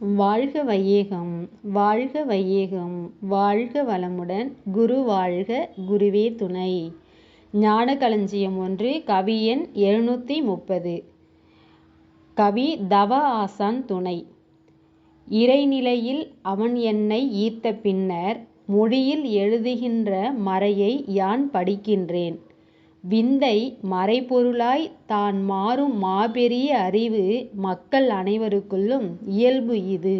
வாழ்க வையகம் வாழ்க வையகம் வாழ்க வளமுடன் குரு வாழ்க குருவே துணை. ஞான களஞ்சியம் ஒன்று கவி எண் எழுநூற்றி முப்பது. கவி தவ ஆசான் துணை. இறைநிலையில் அவன் என்னை ஈர்த்த பின்னர் மொழியில் எழுதுகின்ற மறையை யான் படிக்கின்றேன்? விந்தை மறைபொருளாய் தான் மாறும் மாபெரிய அறிவு மக்கள் அனைவருக்குள்ளும் இயல்பு இது.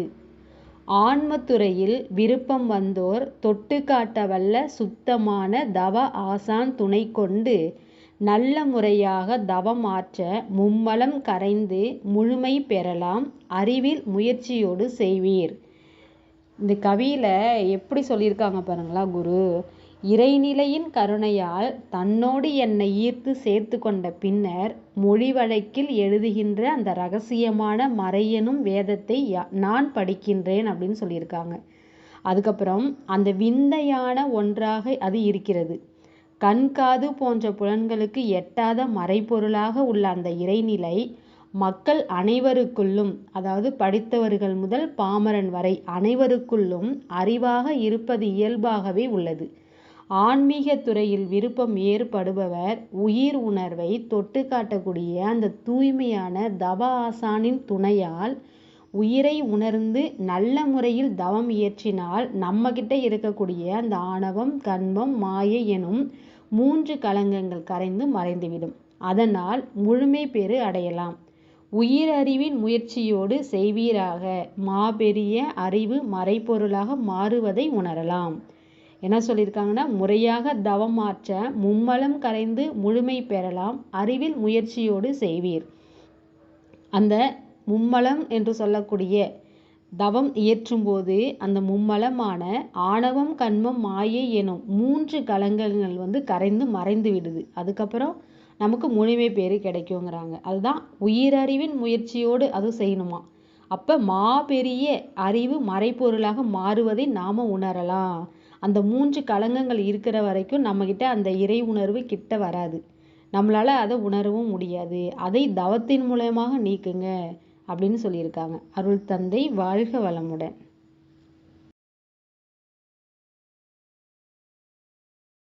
ஆன்மத்துறையில் விருப்பம் வந்தோர் தொட்டு காட்டவல்ல சுத்தமான தவ ஆசான் துணை கொண்டு நல்ல முறையாக தவம் ஆற்ற மும்மலம் கரைந்து முழுமை பெறலாம் அறிவில் முயற்சியோடு செய்வீர். இந்த கவியில எப்படி சொல்லியிருக்காங்க பாருங்களா குரு இறைநிலையின் கருணையால் தன்னோடு என்னை ஈர்த்து சேர்த்து கொண்ட பின்னர் மொழி வழக்கில் எழுதுகின்ற அந்த ரகசியமான மறையனும் வேதத்தை நான் படிக்கின்றேன் அப்படின்னு சொல்லியிருக்காங்க. அதுக்கப்புறம் அந்த விந்தையான ஒன்றாக அது இருக்கிறது. கண் காது போன்ற புலன்களுக்கு எட்டாத மறைப்பொருளாக உள்ள அந்த இறைநிலை மக்கள் அனைவருக்குள்ளும் அதாவது படித்தவர்கள் முதல் பாமரன் வரை அனைவருக்குள்ளும் அறிவாக இருப்பது இயல்பாகவே உள்ளது. ஆன்மீக துறையில் விருப்பம் ஏற்படுபவர் உயிர் உணர்வை தொட்டு காட்டக்கூடிய அந்த தூய்மையான தவ ஆசானின் துணையால் உயிரை உணர்ந்து நல்ல முறையில் தவம் இயற்றினால் நம்மக்கிட்ட இருக்கக்கூடிய அந்த ஆணவம் கண்பம் மாயை எனும் மூன்று கலங்கங்கள் கரைந்து மறைந்துவிடும். அதனால் முழுமை பெறு அடையலாம். உயிரறிவின் முயற்சியோடு செய்வீராக. மாபெரிய அறிவு மறைப்பொருளாக மாறுவதை உணரலாம். என்ன சொல்லியிருக்காங்கன்னா முறையாக தவம் மாற்ற மும்மலம் கரைந்து முழுமை பெறலாம் அறிவில் முயற்சியோடு செய்வீர். அந்த மும்மலம் என்று சொல்லக்கூடிய தவம் இயற்றும்போது அந்த மும்மலமான ஆணவம் கண்மம் மாயை எனும் மூன்று கலங்கங்கள் வந்து கரைந்து மறைந்து விடுது. அதுக்கப்புறம் நமக்கு முழுமை பேர் கிடைக்குங்கிறாங்க. அதுதான் உயிரறிவின் முயற்சியோடு அது செய்யணுமா? அப்போ மாபெரிய அறிவு மறைப்பொருளாக மாறுவதை நாம் உணரலாம். அந்த மூன்று களங்கங்கள் இருக்கிற வரைக்கும் நம்மக்கிட்ட அந்த இறை உணர்வு கிட்ட வராது. நம்மளால் அதை உணரவும் முடியாது. அதை தவத்தின் மூலயமாக நீக்குங்க அப்படின்னு சொல்லியிருக்காங்க. அருள் தந்தை வாழ்க வளமுடன்.